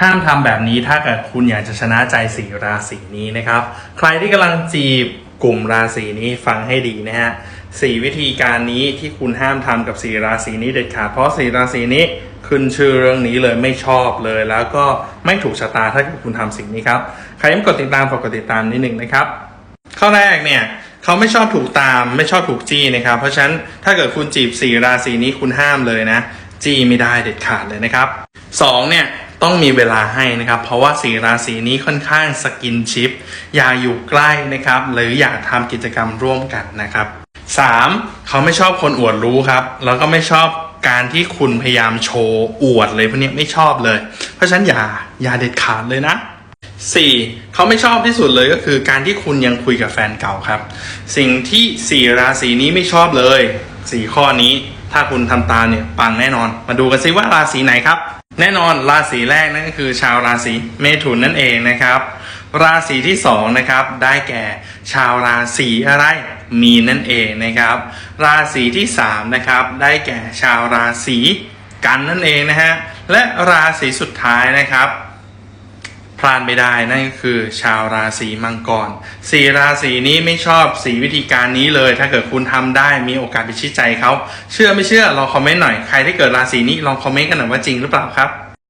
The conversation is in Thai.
ห้ามทำแบบนี้ถ้าเกิดคุณอยากจะชนะใจสี่ราศีนี้นะครับ ใครที่กำลังจีบกลุ่มราศีนี้ฟังให้ดีนะฮะสี่วิธีการนี้ที่คุณห้ามทำกับสี่ราศีนี้เด็ดขาดเพราะสี่ราศีนี้ขึ้นชื่อเรื่องนี้เลยไม่ชอบเลย แล้วก็ไม่ถูกชะตาถ้าเกิดคุณทำสิ่งนี้ครับใครยังไม่กดติดตามฝากกดติดตามนิดหนึ่งนะครับข้อแรกเนี่ยเขาไม่ชอบถูกตามไม่ชอบถูกจี้นะครับ เพราะฉะนั้นถ้าเกิดคุณจีบสี่ราศีนี้คุณห้ามเลยนะ จี้ไม่ได้เด็ดขาดเลยนะครับสองเนี่ย ต้องมีเวลาให้นะครับ เพราะว่าสี่ราศีนี้ค่อนข้างสกินชิป อย่าอยู่ใกล้นะครับ หรืออย่าทำกิจกรรมร่วมกันนะครับสามเขาไม่ชอบคนอวดรู้ครับ แล้วก็ไม่ชอบการที่คุณพยายามโชว์อวดเลยพวกนี้ไม่ชอบเลย เพราะฉะนั้นอย่าอย่าเด็ดขาดเลยนะสี่เขาไม่ชอบที่สุดเลยก็คือการที่คุณยังคุยกับแฟนเก่าครับ สิ่งที่สี่ราศีนี้ไม่ชอบเลยสี่ข้อนี้ถ้าคุณทำตามเนี่ยปังแน่นอน มาดูกันซิว่าราศีไหนครับ แน่นอนราศีแรกนั่นก็คือ ชาวราศีเมถุนนั่นเองนะครับ ราศีที่สองนะครับได้แก่ชาวราศีอะไรมีนั่นเองนะครับ ราศีที่สามนะครับได้แก่ชาวราศีกันนั่นเองนะฮะและราศีสุดท้ายนะครับ ลาดไม่ได้นั่นก็คือชาวราศีมังกรสี่ราศีนี้ไม่ชอบสีวิธีการนี้เลย ถ้าเกิดคุณทำได้มีโอกาสไปชี้ใจเขาเชื่อไม่เชื่อลองคอมเมนต์หน่อยใครที่เกิดราศีนี้ลองคอมเมนต์กันหน่อยว่าจริงหรือเปล่าครับ